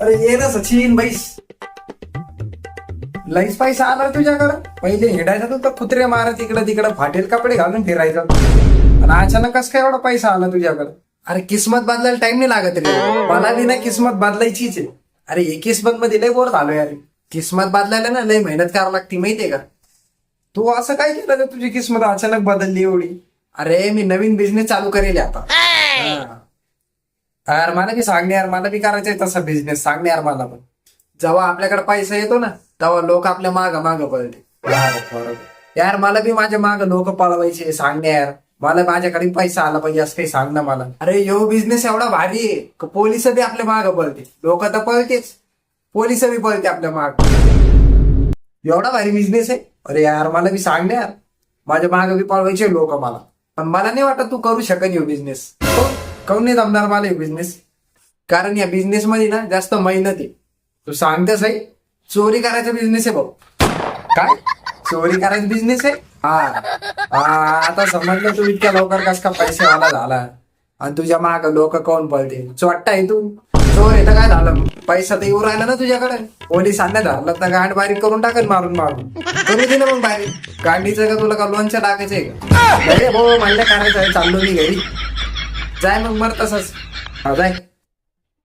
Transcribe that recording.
अरे ये ना सचिन बैस लईच पैसा आला तुझ्याकडं. पहिले हिंडायचं तर कुत्रे मारत इकडं तिकडं फाटेल कपडे घालून फिरायचं. आणि अचानक कस काय एवढा पैसा आला तुझ्याकडं? अरे किस्मत बदलायला टाइम नाही लागत रे. मला बी ना किस्मत बदलायचीच आहे. अरे हे किस्मत मध्ये लय बोर झालो यार किस्मत बदलायला ना लय मेहनत करावं लागते माहितीये का? तू असं काय केलं रे तुझी किस्मत अचानक बदलली एवढी. अरे मी नवीन बिझनेस चालू करेल आता. यार मला बी सांगणे यार मला बी करायचंय तसा बिझनेस सांगणे यार मला पण. जेव्हा आपल्याकडे पैसा येतो ना तेव्हा लोक आपल्या माग माग पळते. यार मला बी माझ्या माग लोक पळवायचे सांगणे यार मला माझ्याकडे पैसा आला पाहिजे असं काही सांग ना मला. अरे यो बिझनेस एवढा भारी आहे पोलीस बी आपल्या माग पळते. लोक तर पळतेच पोलीस बी पळते आपल्या माग. एवढा भारी बिझनेस आहे. अरे यार मला बी सांग ना यार माझ्या मागे बी पळवायचे लोक मला. पण मला नाही वाटत तू करू शकन यो बिझनेस काऊन नाही जमणार मला हे बिझनेस कारण या बिझनेस मध्ये ना जास्त मेहनत आहे. तू सांगतेस आहे चोरी करायचा बिझनेस आहे भाऊ. काय? चोरी करायचा बिझनेस आहे? हा. हा, आता समजलं तू इतक्या लवकर कस का पैसेवाला झाला. आणि तुझ्या माग लोक कोण पळते? चोट्टा आहे तू? चोर आहे तर काय झालं? पैसा तर येऊ राहिला ना तुझ्याकडे. पोलिसांना धरलं तर गांड बारीक करून टाकन मारून मारून. करू दिलं मग बारीक. गांडीचं का तुला का लोणचं टाकायचंय का? अरे भाऊ म्हणलं करायचं आहे चाललो मी घरी. जाय मग मर तसंच. जाय.